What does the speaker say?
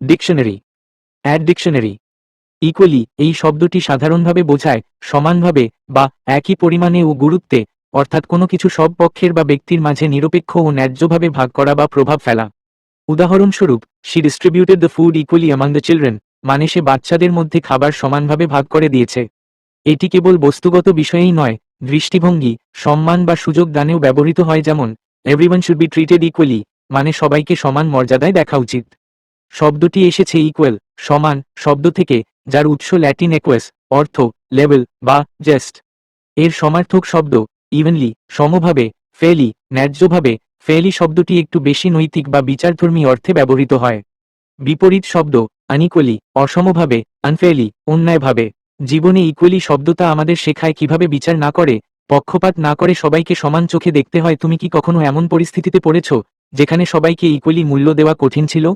Dictionary add dictionary equally এই শব্দটি সাধারণভাবে বোঝায় সমানভাবে বা একই পরিমাণে ও গুরুত্বে, অর্থাৎ কোনো কিছু সব পক্ষের বা ব্যক্তির মাঝে নিরপেক্ষ ও ন্যায্যভাবে ভাগ করা বা প্রভাব ফেলা। উদাহরণস্বরূপ she distributed the food equally among the children মানে সে বাচ্চাদের মধ্যে খাবার সমানভাবে ভাগ করে দিয়েছে। এটি কেবল বস্তুগত বিষয়েই নয়, দৃষ্টিভঙ্গি, সম্মান বা সুযোগ দানেও ব্যবহৃত হয় যেমন everyone should be treated equally মানে সবাইকে সমান মর্যাদায় দেখা উচিত। শব্দটি এসেছে ইকুয়াল সমান, শব্দ থেকে, যার উৎস ল্যাটিন একুয়েস অর্থ লেভেল বা জেস্ট এর সমার্থক শব্দ ইভেনলি সমভাবে ফেলি ন্যায্যভাবে ফেলি শব্দটি একটু বেশি নৈতিক বা বিচারধর্মী অর্থে ব্যবহৃত হয়। বিপরীত শব্দ আনিকলি অসমভাবে আনফেলি অন্যায়ভাবে। জীবনে ইকুয়ালি শব্দটা আমাদের শেখায় কীভাবে বিচার না করে, পক্ষপাত না করে সবাইকে সমান চোখে দেখতে হয়। তুমি কি কখনো এমন পরিস্থিতিতে পড়েছ, যেখানে সবাইকে ইকুয়ালি মূল্য দেওয়া কঠিন ছিল?